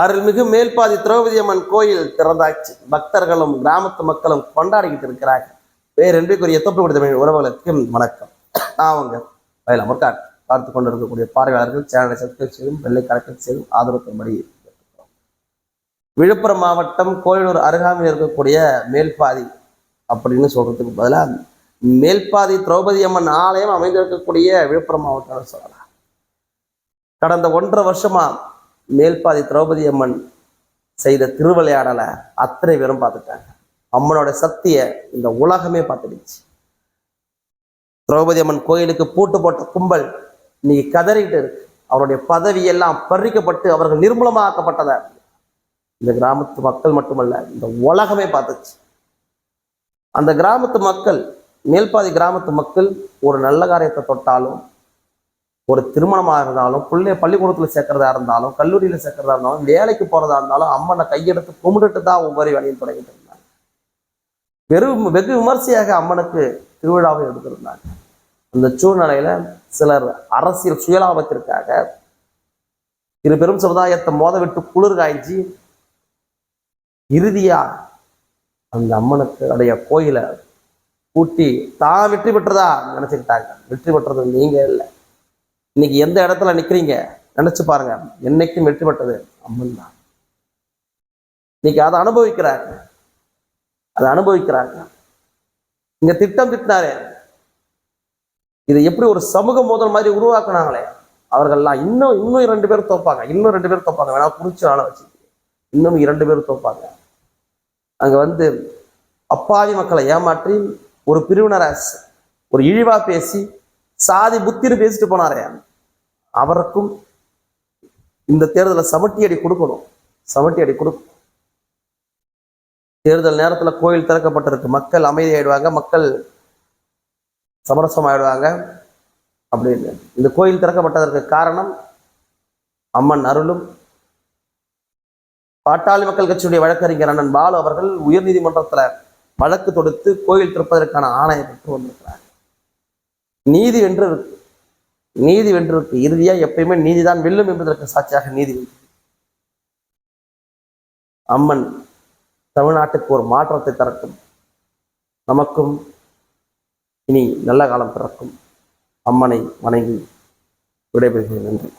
அருள்மிகு மேல்பாதி திரௌபதி அம்மன் கோயில் திறந்தாச்சு. பக்தர்களும் கிராமத்து மக்களும் கொண்டாடிக்கிட்டு இருக்கிறாங்க பேரன்பிற்குரிய தொப்பு தமிழ் உறவுகளுக்கு வணக்கம். நான் அவங்க வயல் அமர்காட் பார்த்து கொண்டு இருக்கக்கூடிய பார்வையாளர்கள் சேனலை சப்ஸ்கிரைப் செய்தும் வெள்ளை கணக்கில் செய்தும் ஆதரவு தரும்படி விழுப்புரம் மாவட்டம் கோயிலூர் அருகாமையில் இருக்கக்கூடிய மேல்பாதி அப்படின்னு சொல்றதுக்கு பதிலாக மேல்பாதி திரௌபதி அம்மன் ஆலயம் அமைந்திருக்கக்கூடிய விழுப்புரம் மாவட்டம்னு சொல்லலாம். கடந்த ஒன்றரை வருஷமா மேல்பாதி திரௌபதி அம்மன் செய்த திருவிளையாடலை அத்தனை பேரும் பார்த்துட்டாங்க. அம்மனோட சக்திய இந்த உலகமே பார்த்துடுச்சு. திரௌபதி அம்மன் கோயிலுக்கு பூட்டு போட்ட கும்பல் இன்னைக்கு கதறிக்கிட்டு இருக்கு. அவருடைய பதவி எல்லாம் பறிக்கப்பட்டு அவர்கள் நிர்மூலமாக்கப்பட்டதா? இந்த கிராமத்து மக்கள் மட்டுமல்ல இந்த உலகமே பார்த்துச்சு. அந்த கிராமத்து மக்கள் மேல்பாதி கிராமத்து மக்கள் ஒரு நல்ல காரியத்தை தொட்டாலும் ஒரு திருமணமாக இருந்தாலும் பிள்ளைய பள்ளிக்கூடத்தில் சேர்க்கறதா இருந்தாலும் கல்லூரியில் சேர்க்கறதா இருந்தாலும் வேலைக்கு போறதா இருந்தாலும் அம்மனை கையெடுத்து கும்பிட்டுட்டு தான் ஒவ்வொரு வேலையும் தொடங்கிட்டு இருந்தாங்க வெறும் வெகு விமர்சையாக அம்மனுக்கு திருவிழாவை எடுத்திருந்தாங்க. அந்த சூழ்நிலையில சிலர் அரசியல் சுயலாபத்திற்காக இரு பெரும் சமுதாயத்தை மோத விட்டு குளிர் காய்ச்சி இறுதியா அந்த அம்மனுக்கு உடைய கோயிலை கூட்டி தான் வெற்றி பெற்றதா? நினச்சிக்கிட்டாங்க. வெற்றி பெற்றது நீங்கள் இல்லை. இன்னைக்கு எந்த இடத்துல நிக்கிறீங்க? நினைச்சு பாருங்க. என்னைக்கும் வெற்றி பெற்றது அம்மன் தான். இன்னைக்கு அதை அனுபவிக்கிறாங்க அதை அனுபவிக்கிறாங்க இங்க திட்டம் திட்டினாரே. இதை எப்படி ஒரு சமூக மோதல் மாதிரி உருவாக்குனாங்களே? அவர்கள்லாம் இன்னும் இன்னும் இரண்டு பேர் தோப்பாங்க. இன்னும் ரெண்டு பேர் தோப்பாங்க. வேணா குறிச்சு ஆள வச்சு இன்னும் இரண்டு பேர் தோப்பாங்க. அங்க வந்து அப்பாவி மக்களை ஏமாற்றி ஒரு பிரிவினரை ஒரு இழிவா பேசி சாதி புத்தின்னு பேசிட்டு போனாரே. அவருக்கும் இந்த தேர்தலை சமட்டி அடி கொடுக்கணும். சமட்டி அடி கொடுக்கணும். தேர்தல் நேரத்துல கோயில் திறக்கப்பட்டிருக்கு. மக்கள் அமைதி ஆயிடுவாங்க மக்கள் சமரசம் ஆயிடுவாங்க அப்படின்னு. இந்த கோயில் திறக்கப்பட்டதற்கு காரணம் அம்மன் அருளும் பாட்டாளி மக்கள் கட்சியுடைய வழக்கறிஞர் அண்ணன் பாலு அவர்கள் உயர்நீதிமன்றத்தில் வழக்கு தொடுத்து கோயில் திறப்பதற்கான ஆணையம் பெற்று வந்திருக்கிறார் நீதி வென்று நீதி வென்றிருக்கு இறுதியா எப்பயுமே நீதிதான் வெல்லும் என்பதற்கு சாட்சியாக நீதி அம்மன் தமிழ்நாட்டுக்கு ஒரு மாற்றத்தை தரட்டும். நமக்கும் இனி நல்ல காலம் பிறக்கும். அம்மனை வணங்கி விடைபெறுகிறேன். நன்றி.